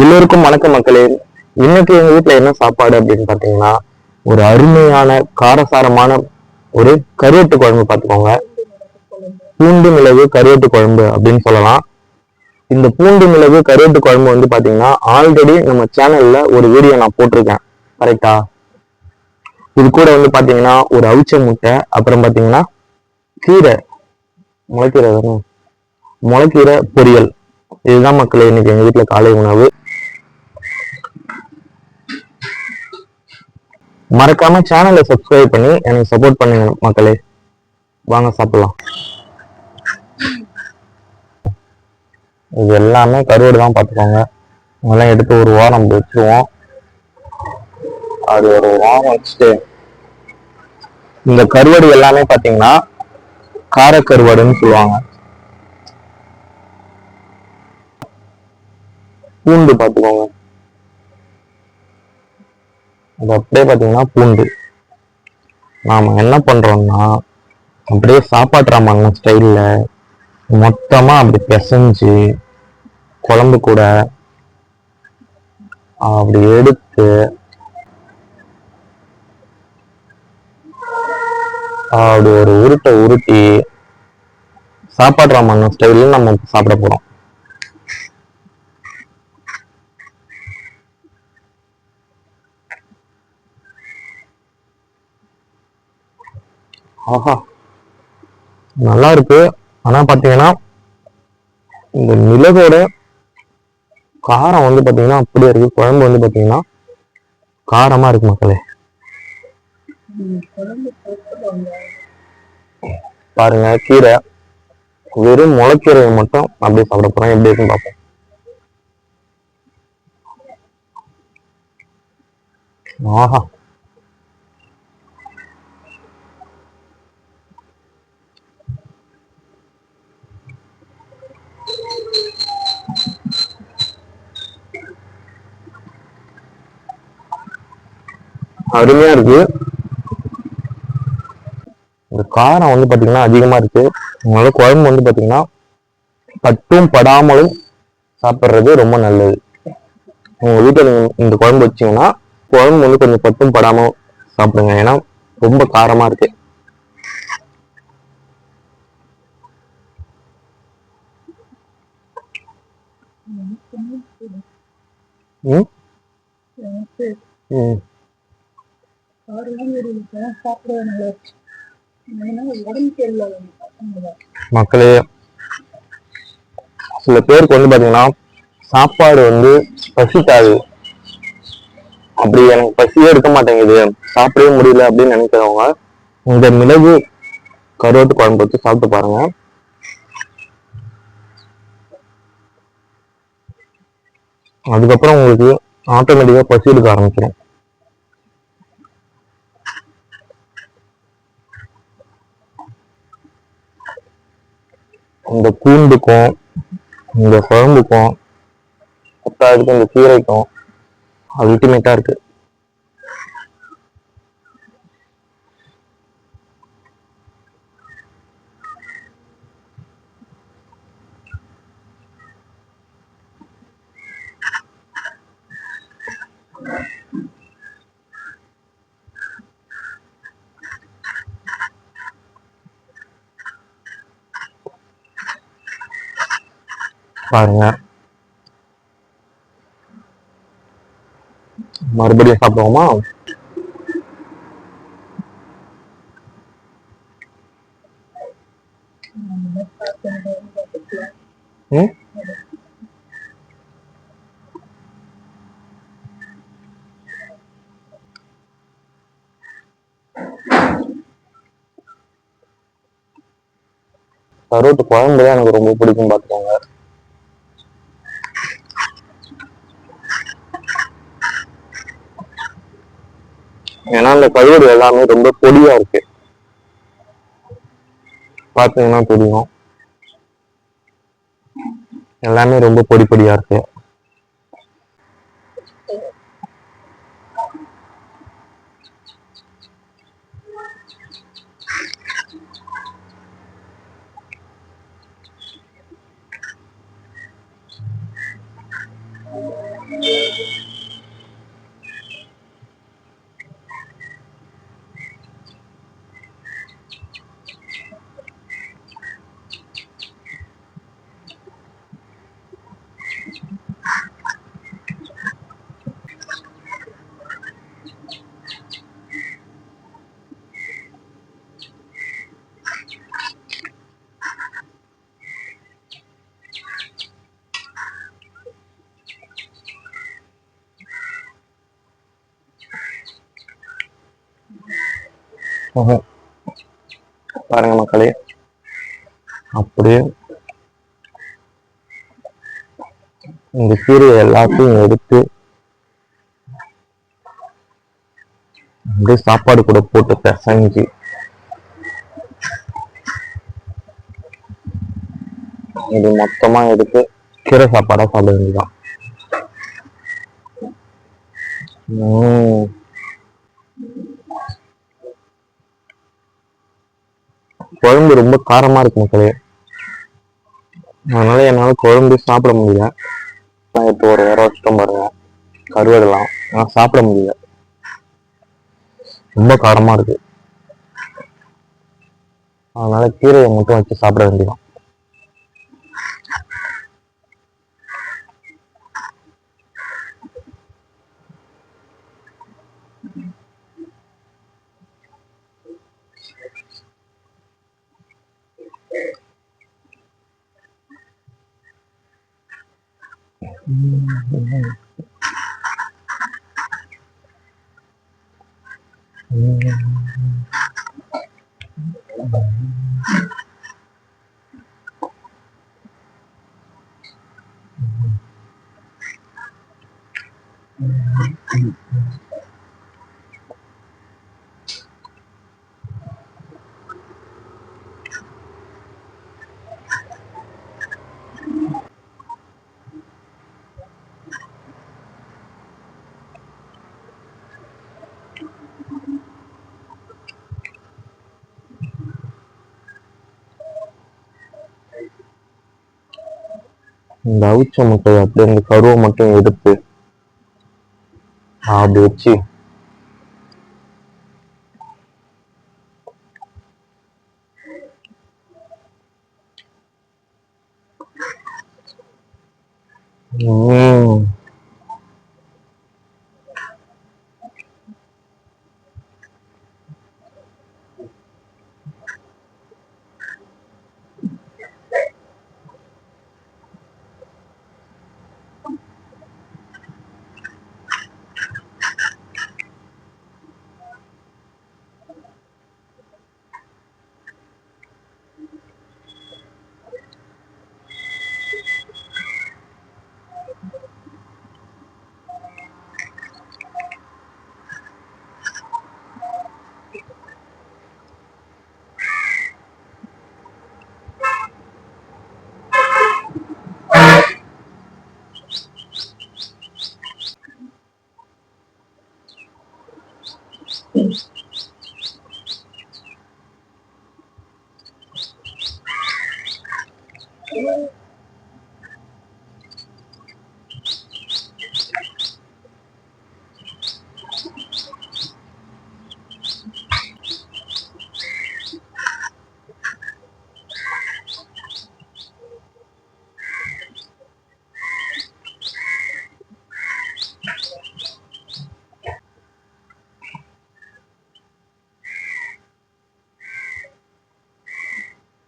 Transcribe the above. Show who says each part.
Speaker 1: எல்லோருக்கும் வணக்கம் மக்களே. இன்னைக்கு எங்க வீட்டுல என்ன சாப்பாடு அப்படின்னு பாத்தீங்கன்னா ஒரு அருமையான காரசாரமான ஒரு கருவேட்டு குழம்பு பார்த்துக்கோங்க பூண்டு மிளகு கருவேட்டு குழம்பு அப்படின்னு சொல்லலாம். இந்த பூண்டு மிளகு கருவேட்டு குழம்பு வந்து பாத்தீங்கன்னா ஆல்ரெடி நம்ம சேனல்ல ஒரு வீடியோ நான் போட்டிருக்கேன். கரெக்டா இது கூட வந்து பாத்தீங்கன்னா ஒரு அவிச்ச முட்டை அப்புறம் பாத்தீங்கன்னா கீரை. முளைக்கீரை தானே? முளைக்கீரை பொரியல். இதுதான் மக்களே இன்னைக்கு எங்க வீட்டுல காலை உணவு. மறக்காம சேனலை சப்ஸ்கிரைப் பண்ணி எனக்கு சப்போர்ட் பண்ணுங்க மக்களே. வாங்க சாப்பிடலாம். இது எல்லாமே கருவாடு தான் பார்த்துக்கோங்க. இதெல்லாம் எடுத்து ஒரு வாரம் வச்சுருவோம். அது ஒரு வாரம் வச்சுட்டு இந்த கருவாடு எல்லாமே பார்த்தீங்கன்னா காரக்கருவாடுன்னு சொல்லுவாங்க. பூண்டு பார்த்துக்கோங்க. அது அப்படியே பார்த்தீங்கன்னா பூண்டு. நாம் என்ன பண்ணுறோம்னா அப்படியே சாப்பாட்டு ராமன் ஸ்டைலில் மொத்தமாக அப்படி பிசைஞ்சு குழம்பு கூட அப்படி எடுத்து அப்படி ஒரு உருட்டை உருட்டி சாப்பாடு ராமன் ஸ்டைலில் நம்ம சாப்பிட போகிறோம் ஆஹா. நல்லா இருக்கு ஆனா பாத்தீங்கன்னா இந்த மிளகோட காரம் வந்து பாத்தீங்கன்னா அப்படியே இருக்கு. குழம்பு வந்து பாத்தீங்கன்னா காரமா இருக்கு மக்களே. பாருங்க கீரை. வெறும் முளைக்கீரையை மட்டும் அப்படியே சாப்பிட போறோம். எப்படி இருக்குன்னு பார்ப்போம். ஆஹா. அருமையா இருக்கு. இந்த காரம் வந்து பாத்தீங்கன்னா அதிகமா இருக்கு. அதனால குழம்பு வந்து பாத்தீங்கன்னா பட்டும் படாமலும் சாப்பிட்றது ரொம்ப நல்லது. உங்க வீட்டில் இந்த குழம்பு வச்சீங்கன்னா குழம்பு வந்து கொஞ்சம் பட்டும் படாம சாப்பிடுங்க. ஏன்னா ரொம்ப காரமா இருக்கு. ம்? ம். மக்களே சில பேருக்கு வந்து பாத்தீங்கன்னா சாப்பாடு வந்து பசிக்காது. அப்படி எனக்கு பசியே எடுக்க மாட்டேங்குது. சாப்பிடவே முடியல அப்படின்னு நினைக்கிறவங்க இந்த மிளகு கருவாட்டு குழம்பு வச்சு சாப்பிட்டு பாருங்க. அதுக்கப்புறம் உங்களுக்கு ஆட்டோமேட்டிக்காக பசி எடுக்க ஆரம்பிச்சிடும் இந்த பூண்டுக்கும் இந்த குழம்புக்கும் பத்தாவதுக்கு இந்த கீரைக்கும் அல்டிமேட்டா இருக்கு. மறுபடியும் சாப்பிடுவோமா ம் கருவாட்டு குழம்பு தான் எனக்கு ரொம்ப பிடிக்கும் பார்த்துக்கோங்க ஏன்னா அந்த கருவாடு எல்லாமே ரொம்ப பொடியா இருக்கு. பார்த்தீங்கன்னா தெரியும். எல்லாமே ரொம்ப பொடி பொடியா இருக்கு. ம்ஹும். பாருங்க மக்களே. அப்படியே இந்த கீரையை எல்லாத்தையும் எடுத்து அப்படியே சாப்பாடு கூட போட்டு பிசைஞ்சு இது மொத்தமா எடுத்து கீரை சாப்பாடா சாப்பிட வேண்டியதான் குழம்பு ரொம்ப காரமா இருக்கு மக்களே. அதனால என்னால குழம்பு சாப்பிட முடியல. நான் இப்போ ஒரு வேற வச்சுட்டோம் பாருங்க. கருவடலாம். ஆனால் சாப்பிட முடியல. ரொம்ப காரமா இருக்கு. அதனால கீரையை மட்டும் வச்சு சாப்பிட வேண்டியதான் Mm-hmm. இந்த அவிச்ச முட்டையை அப்படியே இந்த கருவை மட்டும் எடுத்து அப்படி வச்சு உம்